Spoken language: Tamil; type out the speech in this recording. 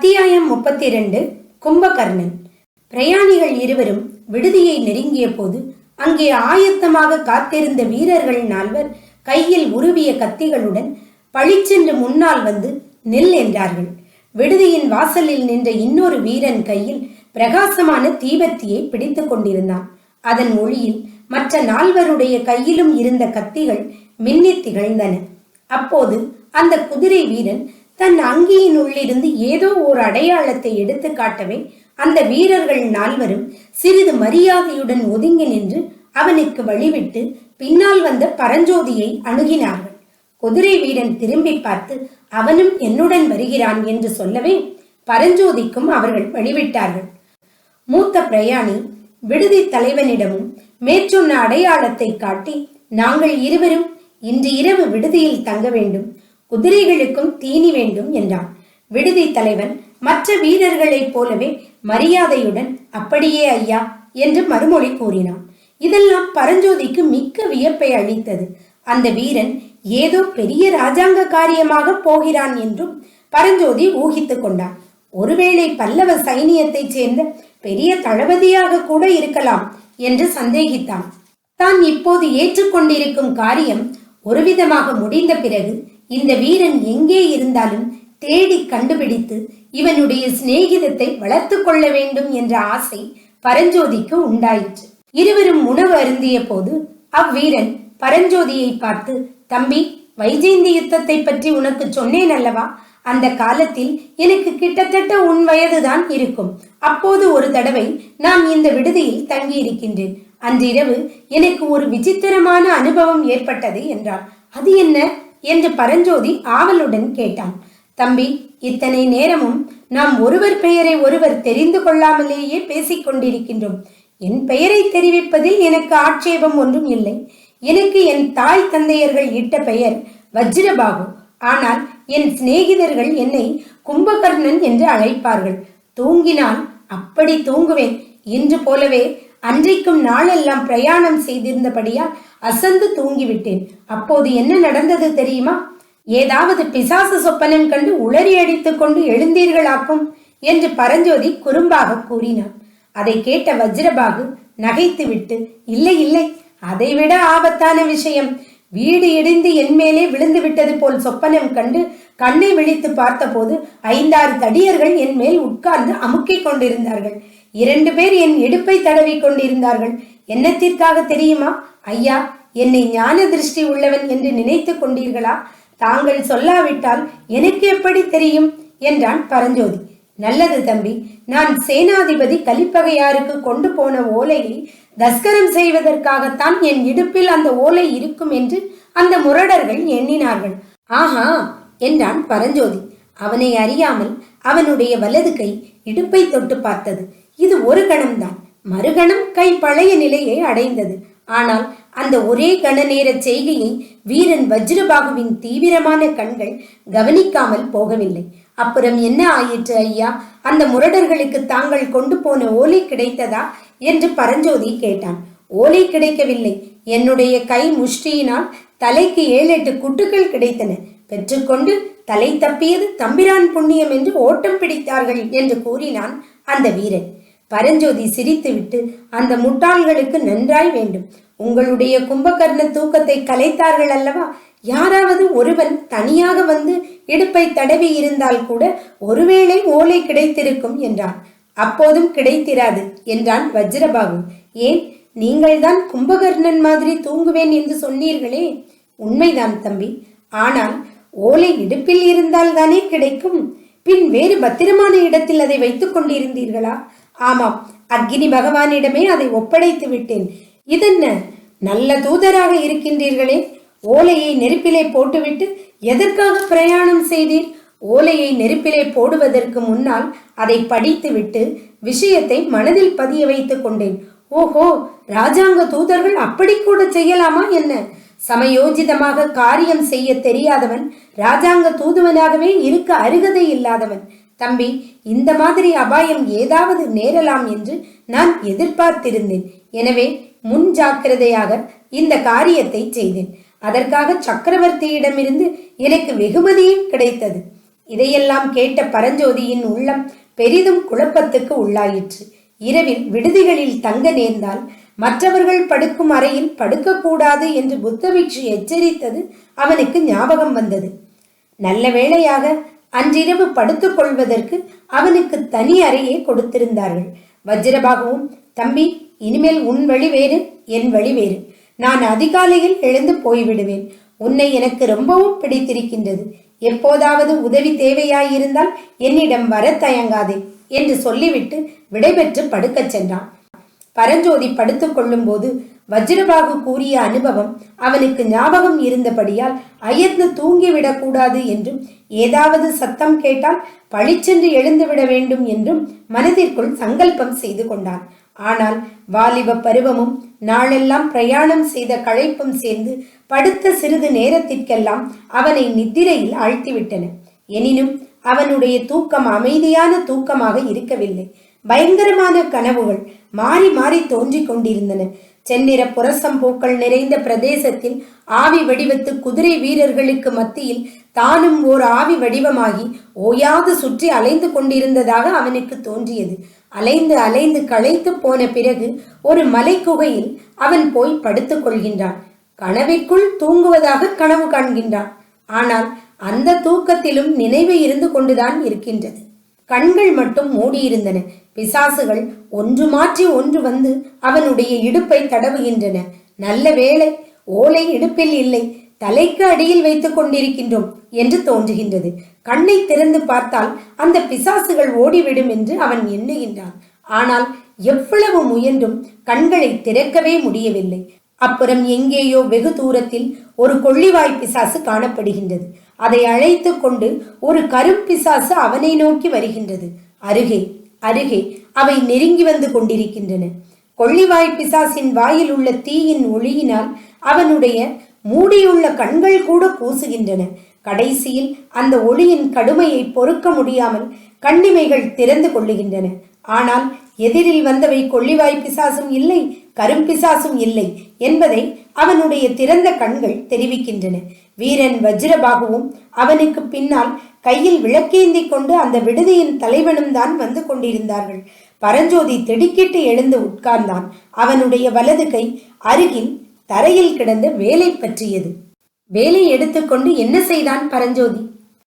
அத்தியாயம் முப்பத்தி இரண்டு கும்பகர்ணன். பிரயாணிகள் இருவரும் விடுதியை நெருங்கிய போது அங்கே ஆயத்தமாக காத்திருந்த வீரர்கள் நால்வர் கையில் உருவிய கத்திகளுடன் பழிச்சென்று முன்னால் வந்து நில் என்றார்கள். விடுதியின் வாசலில் நின்ற இன்னொரு வீரன் கையில் பிரகாசமான தீபத்தியை பிடித்து கொண்டிருந்தான். அதன் ஒளியில் மற்ற நால்வருடைய கையிலும் இருந்த கத்திகள் மின்னித் திகழ்ந்தன. அப்போது அந்த குதிரை வீரன் தன் அங்கியின் உள்ளிருந்து ஏதோ ஒரு அடையாளத்தை எடுத்து காட்டவே அந்த வீரர்கள் நால்வரும் சிறிது மரியாதையுடன் ஒதுங்கி நின்று அவனுக்கு வழிவிட்டு பின்னால் வந்த பரஞ்சோதியை அணுகினார்கள். குதிரை வீரன் திரும்பி பார்த்து அவனும் என்னுடன் வருகிறான் என்று சொல்லவே பரஞ்சோதிக்கும் அவர்கள் வழிவிட்டார்கள். மூத்த பிரயாணி விடுதி தலைவனிடமும் மேற்சொன்ன அடையாளத்தை காட்டி நாங்கள் இருவரும் இன்று இரவு விடுதியில் தங்க வேண்டும். குதிரைகளுக்கும் தீனி வேண்டும் என்றான். விடுதி தலைவன் மற்ற வீரர்களைப் போலவே மரியாதையுடன் அப்படியே ஐயா என்று மறுமொழி கூறினான். இதெல்லாம் பரஞ்சோதிக்கு மிக்க வியப்பை அளித்தது. அந்த வீரன் ஏதோ பெரிய ராஜாங்க காரியமாக போகிறான் என்றும் பரஞ்சோதி ஊகித்துக் கொண்டான். ஒருவேளை பல்லவ சைனியத்தைச் சேர்ந்த பெரிய தளபதியாக கூட இருக்கலாம் என்று சந்தேகித்தான். தான் இப்போது ஏற்றுக்கொண்டிருக்கும் காரியம் ஒருவிதமாக முடிந்த பிறகு இந்த வீரன் எங்கே இருந்தாலும் தேடி கண்டுபிடித்து இவனுடைய சிநேகிதத்தை வளர்த்து கொள்ள வேண்டும் என்ற ஆசை பரஞ்சோதிக்கு உண்டாயிற்று. இருவரும் உணவு அருந்திய போது அவ்வீரன் பரஞ்சோதியை பார்த்து தம்பி வைஜெயந்தி யுத்தத்தை பற்றி உனக்கு சொன்னேன் அல்லவா? அந்த காலத்தில் எனக்கு கிட்டத்தட்ட உன் வயதுதான் இருக்கும். அப்போது ஒரு தடவை நான் இந்த விடுதியில் தங்கியிருக்கின்றேன். அன்றிரவு எனக்கு ஒரு விசித்திரமான அனுபவம் ஏற்பட்டது என்றார் அது என்ன? என்று பரஞ்சோதி ஆவலுடன் கேட்டான். தம்பி இத்தனை நேரமும் நாம் ஒருவர் பெயரை ஒருவர் தெரிந்து கொள்ளாமலேயே பேசிக் கொண்டிருக்கின்றோம். என் பெயரை தெரிவிப்பதில் எனக்கு ஆட்சேபம் ஒன்றும் இல்லை. எனக்கு என் தாய் தந்தையர்கள் இட்ட பெயர் வஜ்ரபாகு. ஆனால் என் சிநேகிதர்கள் என்னை கும்பகர்ணன் என்று அழைப்பார்கள். தூங்கினால் அப்படி தூங்குவேன். இன்று போலவே அன்றைக்கும் நாளெல்லாம் பிரயாணம் செய்திருந்தபடியால் அசந்து தூங்கிவிட்டேன். அப்போது என்ன நடந்தது தெரியுமா? ஏதாவது பிசாசு சொப்பனம் கண்டு உளறி அடித்துக் கொண்டு எழுந்தீர்களாக்கும் என்று பரஞ்சோதி குறும்பாக கூறினான் அதை கேட்ட வஜ்ரபாகு நகைத்துவிட்டு இல்லை இல்லை அதைவிட ஆபத்தான விஷயம். வீடு இடிந்து என் மேலே விழுந்து விட்டது போல் சொப்பனம் கண்டு கண்ணை விழித்து பார்த்தபோது ஐந்தாறு தடியர்கள் என் மேல் உட்கார்ந்து அமுக்கிக் கொண்டிருந்தார்கள். இரண்டு பேர் என் இடுப்பை தடவி கொண்டிருந்தார்கள். என்னத்திற்காக தெரியுமா? ஐயா என்னை ஞான திருஷ்டி உள்ளவன் என்று நினைத்து கொண்டீர்களா? தாங்கள் சொல்லாவிட்டால் எனக்கு எப்படி தெரியும்? என்றான் பரஞ்சோதி. நல்லது தம்பி நான் சேனாதிபதி கலிப்பகையாருக்கு கொண்டு போன ஓலையை தஸ்கரம் செய்வதற்காகத்தான் என் இடுப்பில் அந்த ஓலை இருக்கும் என்று அந்த முரடர்கள் எண்ணினார்கள். ஆஹா என்றான் பரஞ்சோதி. அவனை அறியாமல் அவனுடைய வலது கை இடுப்பை தொட்டு பார்த்தது. இது ஒரு கணம்தான். மறுகணம் கை பழைய நிலையை அடைந்தது. ஆனால் அந்த ஒரே கண நேர செய்கையை வீரன் வஜ்ரபாகுவின் தீவிரமான கண்கள் கவனிக்காமல் போகவில்லை. அப்புறம் என்ன ஆயிற்று ஐயா? அந்த முரடர்களுக்கு தாங்கள் கொண்டு போன ஓலை கிடைத்ததா? என்று பரஞ்சோதி கேட்டான். ஓலை கிடைக்கவில்லை. என்னுடைய கை முஷ்டியினால் தலைக்கு ஏழு எட்டு குட்டுகள் கிடைத்தன. பெற்றுக்கொண்டு தலை தப்பியது தம்பிரான் புண்ணியம் என்று ஓட்டம் பிடித்தார்கள் என்று கூறினான் அந்த வீரன். பரஞ்சோதி சிரித்துவிட்டு அந்த முட்டாள்களுக்கு நன்றாய் வேண்டும். உங்களுடைய கும்பகர்ண தூக்கத்தை கலைத்தார்கள் அல்லவா? யாராவது ஒருவன் தனியாக வந்து இடுப்பை தடவி இருந்தால் கூட ஒருவேளை ஓலை கிடைத்திருக்கும் என்றான். அப்போதும் கிடைத்திராது என்றான் வஜ்ரபாகு. ஏன்? நீங்கள்தான் கும்பகர்ணன் மாதிரி தூங்குவேன் என்று சொன்னீர்களே. உண்மைதான் தம்பி. ஆனால் ஓலை இடுப்பில் இருந்தால் தானே கிடைக்கும்? பின் வேறு பத்திரமான இடத்தில் அதை வைத்துக் கொண்டிருந்தீர்களா? ஆமாம் அக்னி பகவானிடமே அதை ஒப்படைத்து விட்டேன். இதென்ன? நல்ல தூதராக இருக்கின்றீர்களே ஓலையை நெருப்பிலே போட்டுவிட்டு எதற்காக பிரயாணம் செய்தீர்? ஓலையை நெருப்பிலே போடுவதற்கு முன்னால் அதை படித்துவிட்டு விஷயத்தை மனதில் பதிய வைத்துக் கொண்டேன். ஓஹோ ராஜாங்க தூதர்கள் அப்படி கூட செய்யலாமா என்ன? சமயோஜிதமாக காரியம் செய்ய தெரியாதவன் ராஜாங்க தூதுவனாகவே இருக்க அருகதை இல்லாதவன். தம்பி இந்த மாதிரி அபாயம் ஏதாவது நேரலாம் என்று நான் எதிர்பார்த்திருந்தேன். எனவே முன் ஜாக்கிரதையாக இந்த காரியத்தை செய்தேன். அதற்காக சக்கரவர்த்தியிடமிருந்து எனக்கு வெகுமதியும் கிடைத்தது. இதையெல்லாம் கேட்ட பரஞ்சோதியின் உள்ளம் பெரிதும் குழப்பத்துக்கு உள்ளாயிற்று. இரவில் விடுதிகளில் தங்க நேர்ந்தால் மற்றவர்கள் படுக்கும் அறையில் படுக்கக்கூடாது என்று புத்தபிக்ஷு எச்சரித்தது அவனுக்கு ஞாபகம் வந்தது. நல்ல வேளையாக அன்றிரவு படுத்துக் கொள்வதற்கு அவனுக்கு தனி அறையே கொடுத்திருந்தார்கள். வஜ்ரபாகவும் தம்பி இனிமேல் உன் வழி வேறு என் வழி வேறு. நான் அதிகாலையில் எழுந்து போய்விடுவேன். உன்னை எனக்கு ரொம்பவும் பிடித்திருக்கின்றது. எப்போதாவது உதவி தேவையாயிருந்தால் என்னிடம் வர தயங்காதே என்று சொல்லிவிட்டு விடைபெற்று படுக்கச் சென்றான். பரஞ்சோதி படுத்துக் கொள்ளும்போது வஜ்ரபாகு கூறிய அனுபவம் அவனுக்கு ஞாபகம் இருந்தபடியால் அயர்ந்து தூங்கிவிடக்கூடாது என்றும் ஏதாவது சத்தம் கேட்டால் பளிச்சென்று எழுந்துவிட வேண்டும் என்றும் மனதிற்குள் சங்கல்பம் செய்து கொண்டான். ஆனால் வாலிப பருவமும் நாளெல்லாம் பிரயாணம் செய்த களைப்பும் சேர்ந்து படுத்த சிறிது நேரத்திற்கெல்லாம் அவனை நித்திரையில் ஆழ்த்திவிட்டன. எனினும் அவனுடைய தூக்கம் அமைதியான தூக்கமாக இருக்கவில்லை. பயங்கரமான கனவுகள் மாறி மாறி தோன்றிக் கொண்டிருந்தன. செந்நிற புரசம்பூக்கள் நிறைந்த பிரதேசத்தில் ஆவி வடிவத்து குதிரை வீரர்களுக்கு மத்தியில் தானும் ஓர் ஆவி வடிவமாகி ஓயாது சுற்றி அலைந்து கொண்டிருந்ததாக அவனுக்கு தோன்றியது. அலைந்து அலைந்து களைத்து போன பிறகு ஒரு மலை குகையில் அவன் போய் படுத்துக் கொள்கின்றான். கனவிற்குள் தூங்குவதாக கனவு காண்கின்றான். ஆனால் அந்த தூக்கத்திலும் நினைவு இருந்து கொண்டுதான் இருக்கின்றது. கண்கள் மட்டும் மூடியிருந்தன. பிசாசுகள் ஒன்று மாற்றி ஒன்று வந்து அவனுடைய இடுப்பை தடவுகின்றன. நல்ல வேளை ஓலை இடுப்பில் இல்லை தலைக்கு அடியில் வைத்துக் கொண்டிருக்கின்றோம் என்று தோன்றுகின்றது. கண்ணை திறந்து பார்த்தால் அந்த பிசாசுகள் ஓடிவிடும் என்று அவன் எண்ணுகின்றான். ஆனால் எவ்வளவு முயன்றும் கண்களை திறக்கவே முடியவில்லை. அப்புறம் எங்கேயோ வெகு தூரத்தில் ஒரு கொள்ளிவாய் பிசாசு காணப்படுகின்றது. அதை அழைத்து கொண்டு ஒரு கரும்பிசாசு அவனை நோக்கி வருகின்றது. அருகே அருகே அவை நெருங்கி வந்து கொண்டிருக்கின்றன. கொள்ளிவாய் பிசாசின் வாயில் உள்ள தீயின் ஒளியினால் அவனுடைய மூடியுள்ள கண்கள் கூட கூசுகின்றன கடைசியில் அந்த ஒளியின் கடுமையை பொறுக்க முடியாமல் கண்ணிமைகள் திறந்து கொள்ளுகின்றன. ஆனால் எதிரில் வந்தவை கொள்ளிவாய் பிசாசும் இல்லை. கரும்பிசாசும் இல்லை என்பதை அவனுடைய திறந்த கண்கள் தெரிவிக்கின்றன. வீரன் வஜ்ரபாகுவும் அவனுக்கு பின்னால் கையில் விளக்கேந்தி கொண்டு அந்த விடுதியின் தலைவனும் தான் வந்து கொண்டிருந்தார்கள். பரஞ்சோதி திடுக்கிட்டு எழுந்து உட்கார்ந்தான். அவனுடைய வலது கை அருகில் தரையில் கிடந்த வேலை பற்றியது. வேலை எடுத்துக்கொண்டு என்ன செய்தான் பரஞ்சோதி?